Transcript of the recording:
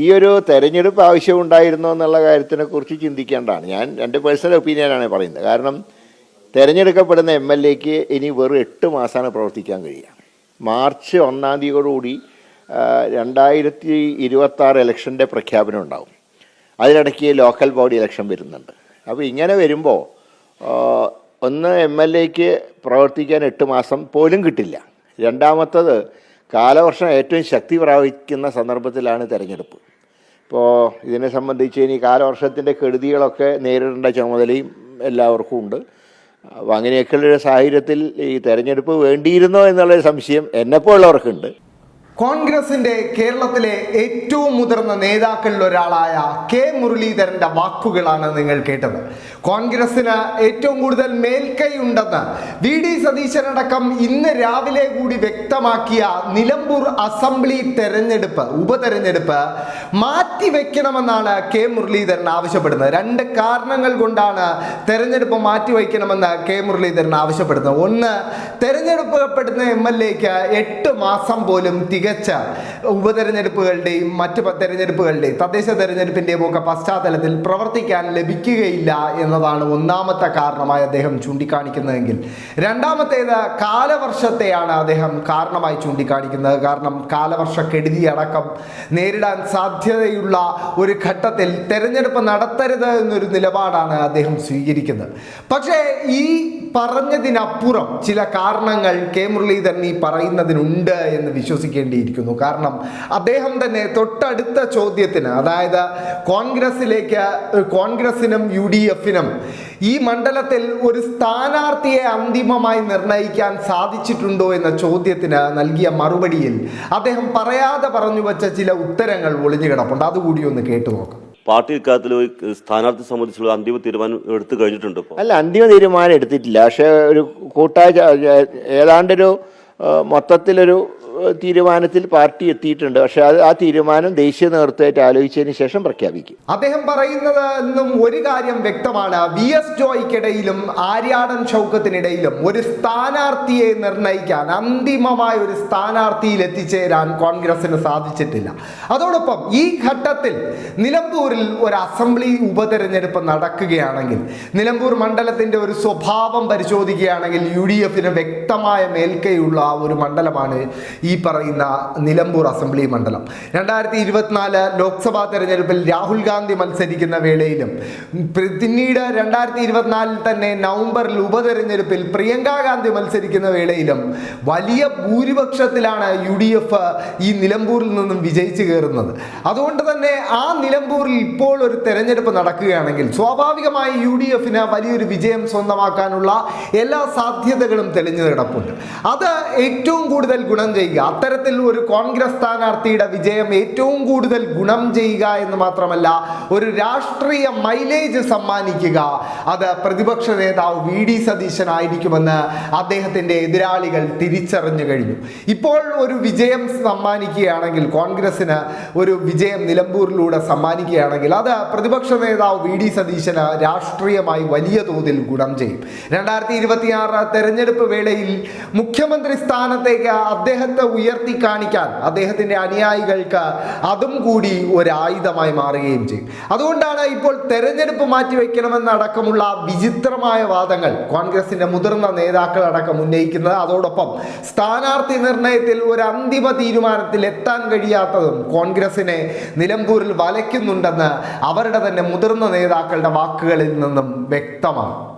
ഈ ഒരു തെരഞ്ഞെടുപ്പ് ആവശ്യമുണ്ടായിരുന്നോ എന്നുള്ള കാര്യത്തിനെക്കുറിച്ച് ചിന്തിക്കേണ്ടതാണ് ഞാൻ എന്റെ പേഴ്സണൽ ഒപ്പീനിയനാണ് പറയുന്നത്. കാരണം തിരഞ്ഞെടുക്കപ്പെടുന്ന എം എൽ എക്ക് ഇനി വെറും എട്ട് മാസമാണ് പ്രവർത്തിക്കാൻ കഴിയുക. മാർച്ച് ഒന്നാം തീയതിയോടുകൂടി രണ്ടായിരത്തി ഇരുപത്തി ആറ് ഇലക്ഷന്റെ പ്രഖ്യാപനം ഉണ്ടാകും അതിനിടയ്ക്ക് ലോക്കൽ ബോഡി ഇലക്ഷൻ വരുന്നുണ്ട്. അപ്പോൾ ഇങ്ങനെ വരുമ്പോൾ ഒന്ന് എം എൽ എക്ക് പ്രവർത്തിക്കാൻ എട്ട് മാസം പോലും കിട്ടില്ല. രണ്ടാമത്തത് കാലവർഷം ഏറ്റവും ശക്തി പ്രാപിക്കുന്ന സന്ദർഭത്തിലാണ് തിരഞ്ഞെടുപ്പ്. ഇപ്പോൾ ഇതിനെ സംബന്ധിച്ച് ഇനി കാലവർഷത്തിന്റെ കെടുതികളൊക്കെ നേരിടേണ്ട ചുമതലയും എല്ലാവർക്കും ഉണ്ട്. അപ്പോൾ അങ്ങനെയൊക്കെയുള്ളൊരു സാഹചര്യത്തിൽ ഈ തെരഞ്ഞെടുപ്പ് വേണ്ടിയിരുന്നോ എന്നുള്ളൊരു സംശയം എന്നെപ്പോലുള്ളവർക്കുണ്ട്. കോൺഗ്രസിന്റെ കേരളത്തിലെ ഏറ്റവും മുതിർന്ന നേതാക്കളിൽ ഒരാളായ കെ മുരളീധരന്റെ വാക്കുകളാണ് നിങ്ങൾ കേട്ടത്. കോൺഗ്രസിന് ഏറ്റവും കൂടുതൽ മേൽക്കൈ ഉണ്ടെന്ന് വി ഡി സതീശനടക്കം ഇന്ന് രാവിലെ കൂടി വ്യക്തമാക്കിയ നിലമ്പൂർ അസംബ്ലി തെരഞ്ഞെടുപ്പ് ഉപതെരഞ്ഞെടുപ്പ് മാറ്റിവെക്കണമെന്നാണ് കെ മുരളീധരൻ ആവശ്യപ്പെടുന്നത്. രണ്ട് കാരണങ്ങൾ കൊണ്ടാണ് തെരഞ്ഞെടുപ്പ് മാറ്റിവെക്കണമെന്ന് കെ മുരളീധരൻ ആവശ്യപ്പെടുന്നത്. ഒന്ന് തെരഞ്ഞെടുക്കപ്പെടുന്ന എം എൽ എക്ക് എട്ട് മാസം പോലും തികച്ച ഉപതെരഞ്ഞെടുപ്പുകളുടെയും മറ്റ് തെരഞ്ഞെടുപ്പുകളുടെയും തദ്ദേശ തെരഞ്ഞെടുപ്പിന്റെയും ഒക്കെ പശ്ചാത്തലത്തിൽ പ്രവർത്തിക്കാൻ ലഭിക്കുകയില്ല എന്നതാണ് ഒന്നാമത്തെ കാരണമായി അദ്ദേഹം ചൂണ്ടിക്കാണിക്കുന്നതെങ്കിൽ. രണ്ടാമത്തേത് കാലവർഷത്തെയാണ് അദ്ദേഹം കാരണമായി ചൂണ്ടിക്കാണിക്കുന്നത്. കാരണം കാലവർഷക്കെടുതി അടക്കം നേരിടാൻ സാധ്യതയുള്ള ഒരു ഘട്ടത്തിൽ തെരഞ്ഞെടുപ്പ് നടത്തരുത് എന്നൊരു നിലപാടാണ് അദ്ദേഹം സ്വീകരിക്കുന്നത്. പക്ഷേ ഈ പറഞ്ഞതിനപ്പുറം ചില കാരണങ്ങൾ കെ മുരളീധരൻ ഈ പറയുന്നതിനുണ്ട് എന്ന് വിശ്വസിക്കേണ്ടിയിരിക്കുന്നു കാരണം അദ്ദേഹം തന്നെ തൊട്ടടുത്ത ചോദ്യത്തിന് അതായത് കോൺഗ്രസിലേക്ക് കോൺഗ്രസിനും യു ഡി എഫിനും ഈ മണ്ഡലത്തിൽ ഒരു സ്ഥാനാർത്ഥിയെ അന്തിമമായി നിർണയിക്കാൻ സാധിച്ചിട്ടുണ്ടോ എന്ന ചോദ്യത്തിന് നൽകിയ മറുപടിയിൽ അദ്ദേഹം പറയാതെ പറഞ്ഞു വച്ച ചില ഉത്തരങ്ങൾ ഒളിഞ്ഞു കിടപ്പുണ്ട്. അതുകൂടി ഒന്ന് കേട്ടു നോക്കാം. പാർട്ടി ഇക്കാര്യത്തിൽ ഒരു സ്ഥാനാർത്ഥി സംബന്ധിച്ചുള്ള അന്തിമ തീരുമാനം എടുത്തു കഴിഞ്ഞിട്ടുണ്ട് അല്ല അന്തിമ തീരുമാനം എടുത്തിട്ടില്ല. പക്ഷേ ഒരു കൂട്ടായ ഏതാണ്ടൊരു മൊത്തത്തിലൊരു തീരുമാനത്തിൽ പാർട്ടി എത്തിയിട്ടുണ്ട്. പക്ഷെ അത് ആ തീരുമാനം ദേശീയ നേതൃത്വമായിട്ട് ആലോചിച്ചതിന് ശേഷം പ്രഖ്യാപിക്കും. അദ്ദേഹം പറയുന്നത് എന്നും ഒരു കാര്യം വ്യക്തമാണ്. വി എസ് ജോയ്ക്കിടയിലും ആര്യാടൻ ചൗക്കത്തിനിടയിലും ഒരു സ്ഥാനാർത്ഥിയെ നിർണയിക്കാൻ അന്തിമമായ ഒരു സ്ഥാനാർത്ഥിയിൽ എത്തിച്ചേരാൻ കോൺഗ്രസിന് സാധിച്ചിട്ടില്ല. അതോടൊപ്പം ഈ ഘട്ടത്തിൽ നിലമ്പൂരിൽ ഒരു അസംബ്ലി ഉപതെരഞ്ഞെടുപ്പ് നടക്കുകയാണെങ്കിൽ നിലമ്പൂർ മണ്ഡലത്തിന്റെ ഒരു സ്വഭാവം പരിശോധിക്കുകയാണെങ്കിൽ യു ഡി എഫിന് വ്യക്തമായ മേൽക്കൈയുള്ള ഒരു മണ്ഡലമാണ് ഈ പറയുന്ന നിലമ്പൂർ അസംബ്ലി മണ്ഡലം. രണ്ടായിരത്തി ഇരുപത്തിനാല് ലോക്സഭാ തെരഞ്ഞെടുപ്പിൽ രാഹുൽ ഗാന്ധി മത്സരിക്കുന്ന വേളയിലും പിന്നീട് രണ്ടായിരത്തി ഇരുപത്തിനാലിൽ തന്നെ നവംബറിൽ ഉപതെരഞ്ഞെടുപ്പിൽ പ്രിയങ്ക ഗാന്ധി മത്സരിക്കുന്ന വേളയിലും വലിയ ഭൂരിപക്ഷത്തിലാണ് യു ഡി എഫ് ഈ നിലമ്പൂരിൽ നിന്നും വിജയിച്ചു കയറുന്നത്. അതുകൊണ്ട് തന്നെ ആ നിലമ്പൂരിൽ ഇപ്പോൾ ഒരു തെരഞ്ഞെടുപ്പ് നടക്കുകയാണെങ്കിൽ സ്വാഭാവികമായി യു ഡി എഫിന് വലിയൊരു വിജയം സ്വന്തമാക്കാനുള്ള എല്ലാ സാധ്യതകളും തെളിഞ്ഞു കിടപ്പുണ്ട്. അത് ഏറ്റവും കൂടുതൽ ഗുണം ചെയ്യുക അത്തരത്തിൽ ഒരു കോൺഗ്രസ് സ്ഥാനാർത്ഥിയുടെ വിജയം ഏറ്റവും കൂടുതൽ ഗുണം ചെയ്യുക എന്ന് മാത്രമല്ല ഒരു രാഷ്ട്രീയ മൈലേജ് സമ്മാനിക്കുക. അത് പ്രതിപക്ഷ നേതാവ് വി ഡി സതീശനായിരിക്കുമെന്ന് അദ്ദേഹത്തിന്റെ എതിരാളികൾ തിരിച്ചറിഞ്ഞു കഴിഞ്ഞു. ഇപ്പോൾ ഒരു വിജയം സമ്മാനിക്കുകയാണെങ്കിൽ കോൺഗ്രസിന് ഒരു വിജയം നിലമ്പൂരിലൂടെ സമ്മാനിക്കുകയാണെങ്കിൽ അത് പ്രതിപക്ഷ നേതാവ് വി ഡി സതീശന് രാഷ്ട്രീയമായി വലിയ തോതിൽ ഗുണം ചെയ്യും. രണ്ടായിരത്തി ഇരുപത്തിയാറ് തെരഞ്ഞെടുപ്പ് വേളയിൽ മുഖ്യമന്ത്രി സ്ഥാനത്തേക്ക് അദ്ദേഹത്തെ ഉയർത്തി കാണിക്കാൻ അദ്ദേഹത്തിന്റെ അനുയായികൾക്ക് അതും കൂടി ഒരായുധമായി മാറുകയും ചെയ്യും. അതുകൊണ്ടാണ് ഇപ്പോൾ തെരഞ്ഞെടുപ്പ് മാറ്റിവെക്കണമെന്നടക്കമുള്ള വിചിത്രമായ വാദങ്ങൾ കോൺഗ്രസിന്റെ മുതിർന്ന നേതാക്കളടക്കം ഉന്നയിക്കുന്നത്. അതോടൊപ്പം സ്ഥാനാർത്ഥി നിർണയത്തിൽ ഒരു അന്തിമ തീരുമാനത്തിൽ എത്താൻ കഴിയാത്തതും കോൺഗ്രസിനെ നിലമ്പൂരിൽ വലയ്ക്കുന്നുണ്ടെന്ന് അവരുടെ തന്നെ മുതിർന്ന നേതാക്കളുടെ വാക്കുകളിൽ നിന്നും വ്യക്തമാണ്.